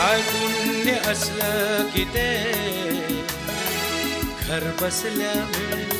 काय पुण्य असलं की ते घर बसल्या मिळत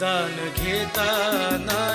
दान घेताना